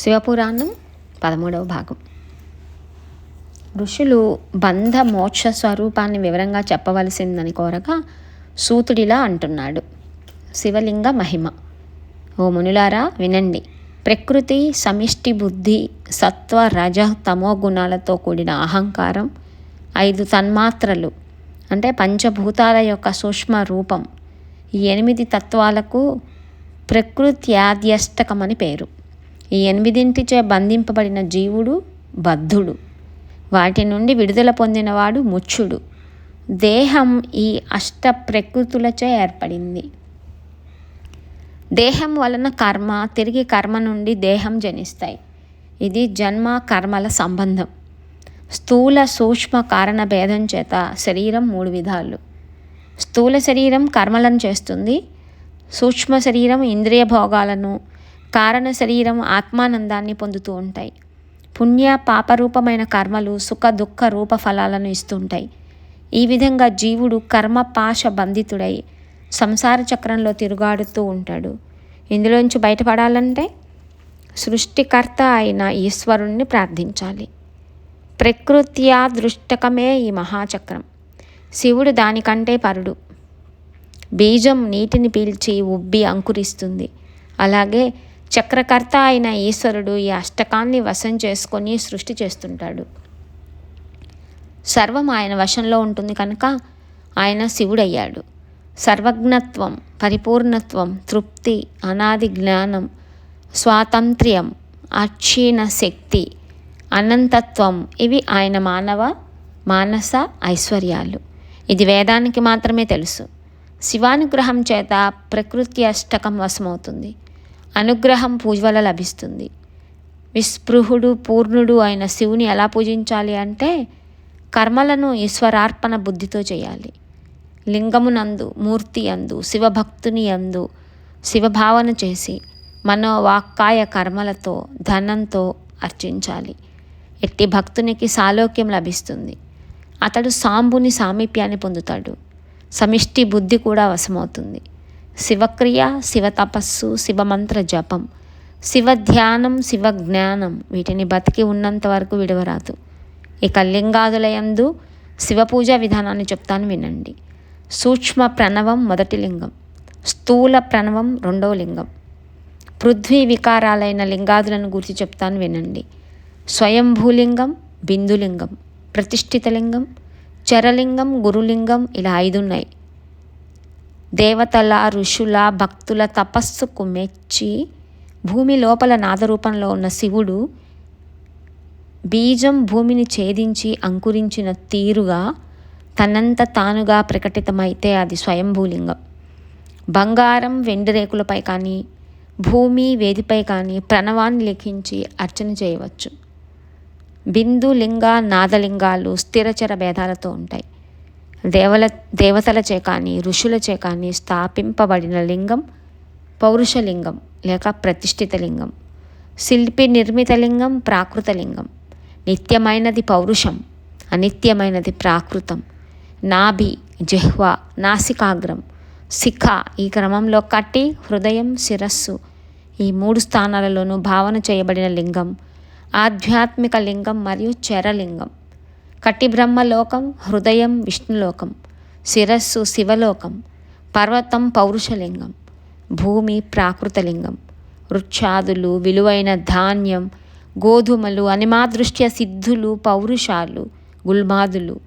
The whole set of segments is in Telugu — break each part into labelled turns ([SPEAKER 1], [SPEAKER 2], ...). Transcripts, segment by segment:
[SPEAKER 1] శివపురాణం పదమూడవ భాగం. ఋషులు బంధ మోక్ష స్వరూపాన్ని వివరంగా చెప్పవలసిందని కోరగా సూతుడిలా అంటున్నాడు. శివలింగ మహిమ. ఓ మునులారా వినండి. ప్రకృతి సమిష్టి బుద్ధి సత్వ రజ తమో గుణాలతో కూడిన అహంకారం ఐదు తన్మాత్రలు అంటే పంచభూతాల యొక్క సూక్ష్మ రూపం ఈ ఎనిమిది తత్వాలకు ప్రకృత్యాధ్యష్టకమని పేరు. ఈ ఎనిమిదింటిచే బంధింపబడిన జీవుడు బద్ధుడు. వాటి నుండి విడుదల పొందినవాడు ముచ్చుడు. దేహం ఈ అష్ట ప్రకృతులచే ఏర్పడింది. దేహం వలన కర్మ తిరిగి కర్మ నుండి దేహం జనిస్తాయి. ఇది జన్మ కర్మల సంబంధం. స్థూల సూక్ష్మ కారణ భేదం చేత శరీరం మూడు విధాలు. స్థూల శరీరం కర్మలను చేస్తుంది. సూక్ష్మ శరీరం ఇంద్రియ భోగాలను కారణ శరీరం ఆత్మానందాన్ని పొందుతూ ఉంటాయి. పుణ్య పాపరూపమైన కర్మలు సుఖ దుఃఖ రూప ఫలాలను ఇస్తుంటాయి. ఈ విధంగా జీవుడు కర్మ పాశ బంధితుడై సంసార చక్రంలో తిరుగాడుతూ ఉంటాడు. ఇందులోంచి బయటపడాలంటే సృష్టికర్త అయిన ఈశ్వరుణ్ణి ప్రార్థించాలి. ప్రకృత్యా దృష్టకమే ఈ మహాచక్రం. శివుడు దానికంటే పరుడు. బీజం నీటిని పీల్చి ఉబ్బి అంకురిస్తుంది. అలాగే చక్రకర్త అయిన ఈశ్వరుడు ఈ అష్టకాన్ని వశం చేసుకొని సృష్టి చేస్తుంటాడు. సర్వం ఆయన వశంలో ఉంటుంది కనుక ఆయన శివుడయ్యాడు. సర్వజ్ఞత్వం పరిపూర్ణత్వం తృప్తి అనాది జ్ఞానం స్వాతంత్ర్యం అక్షీణ శక్తి అనంతత్వం ఇవి ఆయన మానవ మానస ఐశ్వర్యాలు. ఇది వేదానికి మాత్రమే తెలుసు. శివానుగ్రహం చేత ప్రకృతి అష్టకం వశమవుతుంది. అనుగ్రహం పూజ వల్ల లభిస్తుంది. విస్పృహుడు పూర్ణుడు అయిన శివుని ఎలా పూజించాలి అంటే కర్మలను ఈశ్వరార్పణ బుద్ధితో చేయాలి. లింగమునందు మూర్తి అందు శివభక్తుని అందు శివభావన చేసి మనోవాక్కాయ కర్మలతో ధనంతో అర్చించాలి. ఎట్టి భక్తునికి సాలోక్యం లభిస్తుంది. అతడు సాంబుని సామీప్యాన్ని పొందుతాడు. సమిష్టి బుద్ధి కూడా వశమవుతుంది. శివక్రియ శివ తపస్సు శివమంత్ర జపం శివ ధ్యానం శివ జ్ఞానం వీటిని బతికి ఉన్నంత వరకు విడవరాదు. ఇక లింగాదులయందు శివపూజ విధానాన్ని చెప్తాను వినండి. సూక్ష్మ ప్రణవం మొదటి లింగం స్థూల ప్రణవం రెండవ లింగం. పృథ్వీ వికారాలైన లింగాదులను గురించి చెప్తాను వినండి. స్వయంభూలింగం బిందులింగం ప్రతిష్ఠిత లింగం చరలింగం గురులింగం ఇలా ఐదున్నాయి. దేవతల ఋషుల భక్తుల తపస్సుకు మెచ్చి భూమి లోపల నాదరూపంలో ఉన్న శివుడు బీజం భూమిని ఛేదించి అంకురించిన తీరుగా తనంత తానుగా ప్రకటితమైతే అది స్వయంభూలింగం. బంగారం వెండి రేకులపై కానీ భూమి వేదిపై కానీ ప్రణవాన్ని లిఖించి అర్చన చేయవచ్చు. బిందు లింగ నాదలింగాలు స్థిరచర భేదాలతో ఉంటాయి. దేవల దేవతలచే కానీ ఋషులచే కానీ స్థాపింపబడిన లింగం పౌరుషలింగం లేక ప్రతిష్ఠిత లింగం శిల్పి నిర్మిత లింగం ప్రాకృత లింగం. నిత్యమైనది పౌరుషం అనిత్యమైనది ప్రాకృతం. నాభి జిహ్వ నాసికాగ్రం శిఖ ఈ క్రమంలో కట్టి హృదయం శిరస్సు ఈ మూడు స్థానాలలోనూ భావన చేయబడిన లింగం ఆధ్యాత్మిక లింగం మరియు చరలింగం. కటిబ్రహ్మలోకం హృదయం విష్ణులోకం శిరస్సు శివలోకం పర్వతం పౌరుషలింగం భూమి ప్రాకృతలింగం వృక్షాదులు విలువైన ధాన్యం గోధుమలు అనిమాదృష్ట్య సిద్ధులు పౌరుషాలు గుల్మాదులు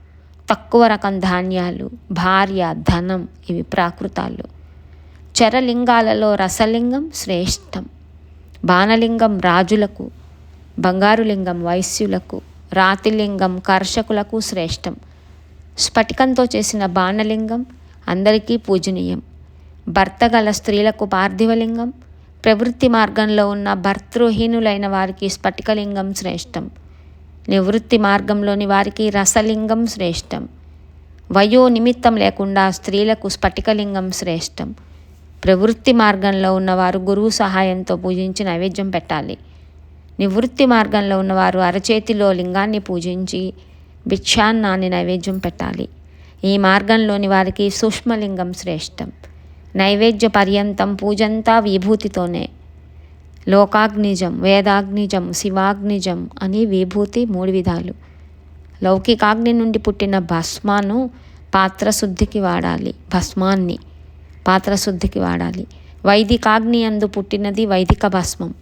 [SPEAKER 1] తక్కువ రకం ధాన్యాలు భార్య ధనం ఇవి ప్రాకృతాలు. చరలింగాలలో రసలింగం శ్రేష్టం. బాణలింగం రాజులకు బంగారు లింగం వైశ్యులకు రాతిలింగం కర్షకులకు శ్రేష్టం. స్ఫటికంతో చేసిన బాణలింగం అందరికీ పూజనీయం. భర్త గల స్త్రీలకు పార్థివలింగం ప్రవృత్తి మార్గంలో ఉన్న భర్తృహీనులైన వారికి స్ఫటికలింగం శ్రేష్టం. నివృత్తి మార్గంలోని వారికి రసలింగం శ్రేష్టం. వయో నిమిత్తం లేకుండా స్త్రీలకు స్ఫటికలింగం శ్రేష్టం. ప్రవృత్తి మార్గంలో ఉన్నవారు గురువు సహాయంతో పూజించి నైవేద్యం పెట్టాలి. నివృత్తి మార్గంలో ఉన్నవారు అరచేతిలో లింగాన్ని పూజించి భిక్షాన్నాన్ని నైవేద్యం పెట్టాలి. ఈ మార్గంలోని వారికి సూక్ష్మలింగం శ్రేష్టం. నైవేద్య పర్యంతం పూజంతా విభూతితోనే. లోకాగ్నిజం వేదాగ్నిజం శివాగ్నిజం అని విభూతి మూడు విధాలు. లౌకికాగ్ని నుండి పుట్టిన భస్మాను పాత్రశుద్ధికి వాడాలి. భస్మాన్ని పాత్రశుద్ధికి వాడాలి. వైదికాగ్ని అందు పుట్టినది వైదిక భస్మం.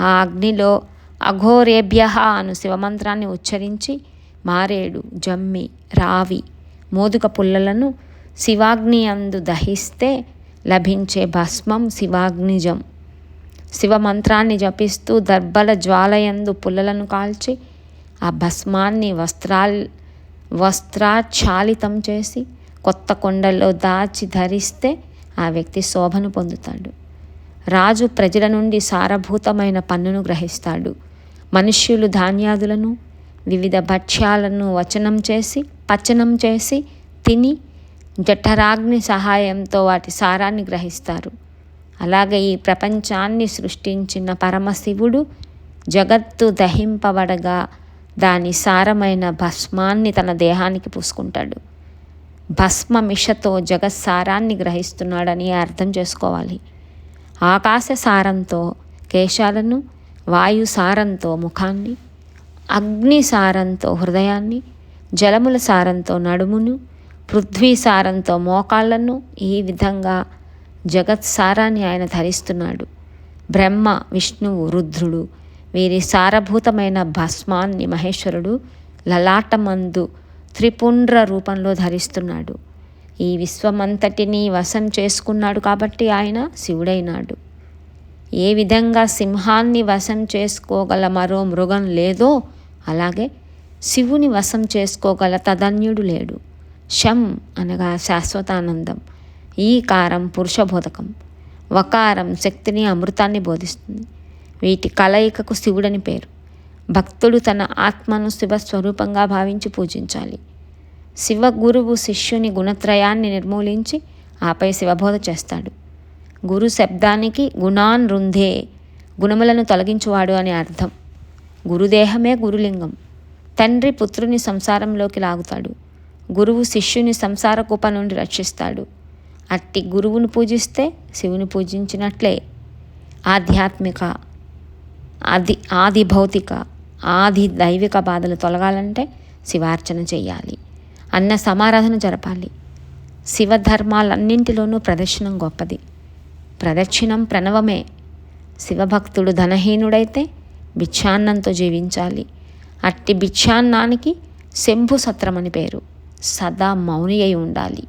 [SPEAKER 1] ఆ అగ్నిలో అఘోరేభ్య అను శివమంత్రాన్ని ఉచ్చరించి మారేడు జమ్మి రావి మోదుక పుల్లలను శివాగ్ని అందు దహిస్తే లభించే భస్మం శివాగ్నిజం. శివమంత్రాన్ని జపిస్తూ దర్బల జ్వాలయందు పుల్లలను కాల్చి ఆ భస్మాన్ని వస్త్రాల్ వస్త్రాచ్ఛాలితం చేసి కొత్త కొండల్లో దాచి ధరిస్తే ఆ వ్యక్తి శోభను పొందుతాడు. రాజు ప్రజల నుండి సారభూతమైన పన్నును గ్రహిస్తాడు. మనుష్యులు ధాన్యాదులను వివిధ భక్ష్యాలను వచనం చేసి పచనం చేసి తిని జఠరాగ్ని సహాయంతో వాటి సారాన్ని గ్రహిస్తారు. అలాగే ఈ ప్రపంచాన్ని సృష్టించిన పరమశివుడు జగత్తు దహింపబడగా దాని సారమైన భస్మాన్ని తన దేహానికి పూసుకుంటాడు. భస్మ మిషతో జగత్సారాన్ని గ్రహిస్తున్నాడని అర్థం చేసుకోవాలి. ఆకాశ సారంతో కేశాలను వాయు సారంతో ముఖాన్ని అగ్ని సారంతో హృదయాన్ని జలముల సారంతో నడుమును పృథ్వీ సారంతో మోకాళ్ళను ఈ విధంగా జగత్ సారాన్ని ఆయన ధరిస్తున్నాడు. బ్రహ్మ విష్ణువు రుద్రుడు వీరి సారభూతమైన భస్మాన్ని మహేశ్వరుడు లలాటమందు త్రిపుండ్ర రూపంలో ధరిస్తున్నాడు. ఈ విశ్వమంతటినీ వశం చేసుకున్నాడు కాబట్టి ఆయన శివుడైనాడు. ఏ విధంగా సింహాన్ని వశం చేసుకోగల మరో మృగం లేదో అలాగే శివుని వశం చేసుకోగల తదన్యుడు లేడు. శం అనగా శాశ్వతానందం. ఈ కారం పురుషబోధకం వకారం శక్తిని అమృతాన్ని బోధిస్తుంది. వీటి కలయికకు శివుడని పేరు. భక్తుడు తన ఆత్మను శివస్వరూపంగా భావించి పూజించాలి. శివ గురువు శిష్యుని గుణత్రయాన్ని నిర్మూలించి ఆపై శివబోధ చేస్తాడు. గురు శబ్దానికి గుణాన్ రుంధే గుణములను తొలగించువాడు అని అర్థం. గురుదేహమే గురులింగం. తండ్రి పుత్రుని సంసారంలోకి లాగుతాడు. గురువు శిష్యుని సంసార కుప నుండి రక్షిస్తాడు. అట్టి గురువును పూజిస్తే శివుని పూజించినట్లే. ఆధ్యాత్మిక ఆది ఆది భౌతిక ఆది దైవిక బాధలు తొలగాలంటే శివార్చన చేయాలి అన్న సమారాధన జరపాలి. శివధర్మాలన్నింటిలోనూ ప్రదర్శనం గొప్పది. ప్రదక్షిణం ప్రణవమే. శివభక్తుడు ధనహీనుడైతే భిక్షాన్నంతో జీవించాలి. అట్టి భిక్షాన్నానికి శంభు సత్రం అని పేరు. సదా మౌని అయి ఉండాలి.